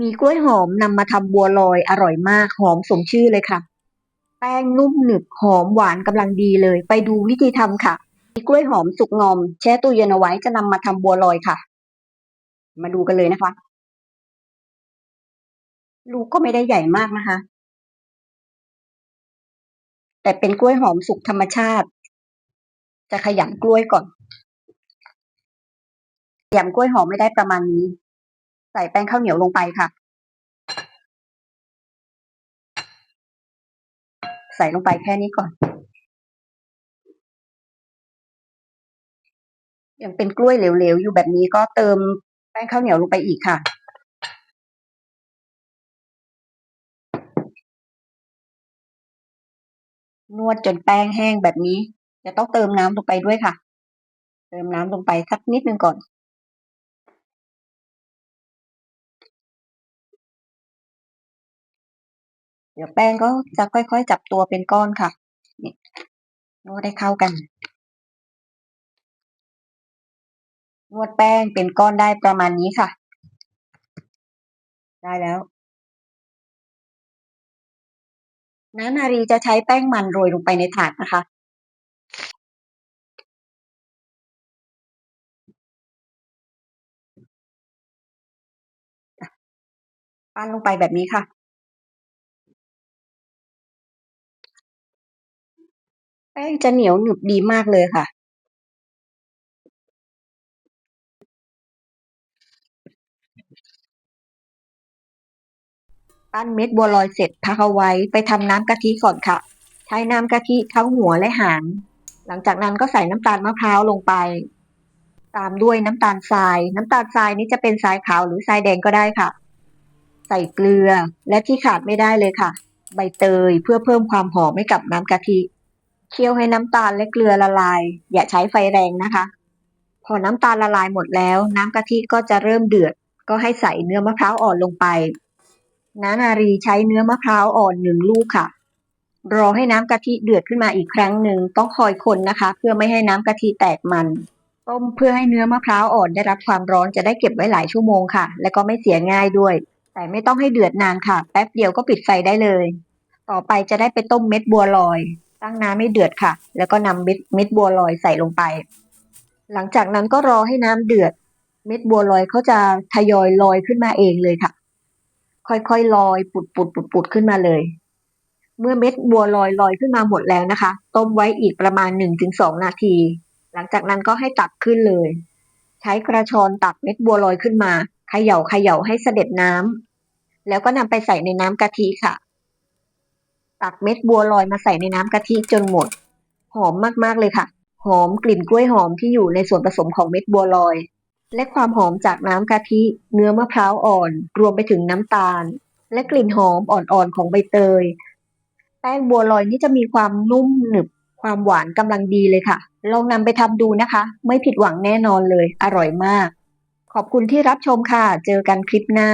มีกล้วยหอมนำมาทำบัวลอยอร่อยมากหอมสมชื่อเลยค่ะ แป้งนุ่มหนึบหอมหวานกำลังดีเลย ไปดูวิธีทำค่ะ มีกล้วยหอมสุกงอม แช่ตู้เย็นเอาไว้จะนำมาทำบัวลอยค่ะ มาดูกันเลยนะคะ ลูกก็ไม่ได้ใหญ่มากนะคะ แต่เป็นกล้วยหอมสุกธรรมชาติ จะขยำกล้วยก่อนขยำกล้วยหอมไม่ได้ประมาณนี้ ใส่แป้งข้าวเหนียวลงไปค่ะ ใส่ลงไปแค่นี้ก่อน ยังเป็นกล้วยเหลวๆอยู่แบบนี้ก็เติมแป้งข้าวเหนียวลงไปอีกค่ะนวดจนแป้งแห้งแบบนี้ จะต้องเติมน้ำลงไปด้วยค่ะ เติมน้ำลงไปสักนิดนึงก่อน เดี๋ยวแป้งก็จะค่อยๆจับตัวเป็นก้อนค่ะนี่นวดให้เข้ากัน นวดแป้งเป็นก้อนได้ประมาณนี้ค่ะ ได้แล้วน้านารีจะใช้แป้งมันโรยลงไปในถาดนะคะ ปั้นลงไปแบบนี้ค่ะ แป้งจะเหนียวหนึบดีมากเลยค่ะ ปั้นเม็ดบัวลอยเสร็จพักเอาไว้ไปทำน้ำกะทิก่อนค่ะ ใช้น้ำกะทิทั้งหัวและหาง หลังจากนั้นก็ใส่น้ำตาลมะพร้าวลงไป ตามด้วยน้ำตาลทราย น้ำตาลทรายนี้จะเป็นทรายขาวหรือทรายแดงก็ได้ค่ะ ใส่เกลือและที่ขาดไม่ได้เลยค่ะ ใบเตยเพื่อเพิ่มความหอมให้กับน้ำกะทิ เคี่ยวให้น้ำตาลและเกลือละลาย อย่าใช้ไฟแรงนะคะ พอน้ำตาลละลายหมดแล้ว น้ำกะทิก็จะเริ่มเดือด ก็ให้ใส่เนื้อมะพร้าวอ่อนลงไปน้านารีใช้เนื้อมะพร้าวอ่อนหนึ่งลูกค่ะ รอให้น้ำกะทิเดือดขึ้นมาอีกครั้งหนึ่งต้องคอยคนนะคะ เพื่อไม่ให้น้ำกะทิแตกมัน ต้มเพื่อให้เนื้อมะพร้าวอ่อนได้รับความร้อนจะได้เก็บไว้หลายชั่วโมงค่ะ และก็ไม่เสียง่ายด้วย แต่ไม่ต้องให้เดือดนานค่ะ แป๊บเดียวก็ปิดไฟได้เลย ต่อไปจะได้ไปต้มเม็ดบัวลอย ตั้งน้ำให้เดือดค่ะ แล้วก็นำเม็ดเม็ดบัวลอยใส่ลงไป หลังจากนั้นก็รอให้น้ำเดือด เม็ดบัวลอยเขาจะทยอยลอยขึ้นมาเองเลยค่ะ ค่อยๆลอยปุดปุดปุดปุดขึ้นมาเลย เมื่อเม็ดบัวลอยลอยขึ้นมาหมดแล้วนะคะ ต้มไว้อีกประมาณหนึ่งถึงสองนาที หลังจากนั้นก็ให้ตักขึ้นเลย ใช้กระชอนตักเม็ดบัวลอยขึ้นมาเขย่าเขย่าให้เสด็จน้ำแล้วก็นำไปใส่ในน้ำกะทิค่ะ ตักเม็ดบัวลอยมาใส่ในน้ำกะทิจนหมด หอมมากๆเลยค่ะ หอมกลิ่นกล้วยหอมที่อยู่ในส่วนผสมของเม็ดบัวลอย และความหอมจากน้ำกะทิ เนื้อมะพร้าวอ่อน รวมไปถึงน้ำตาล และกลิ่นหอมอ่อนๆของใบเตย แป้งบัวลอยนี่จะมีความนุ่มหนึบ ความหวานกำลังดีเลยค่ะ ลองนำไปทำดูนะคะ ไม่ผิดหวังแน่นอนเลย อร่อยมาก ขอบคุณที่รับชมค่ะ เจอกันคลิปหน้า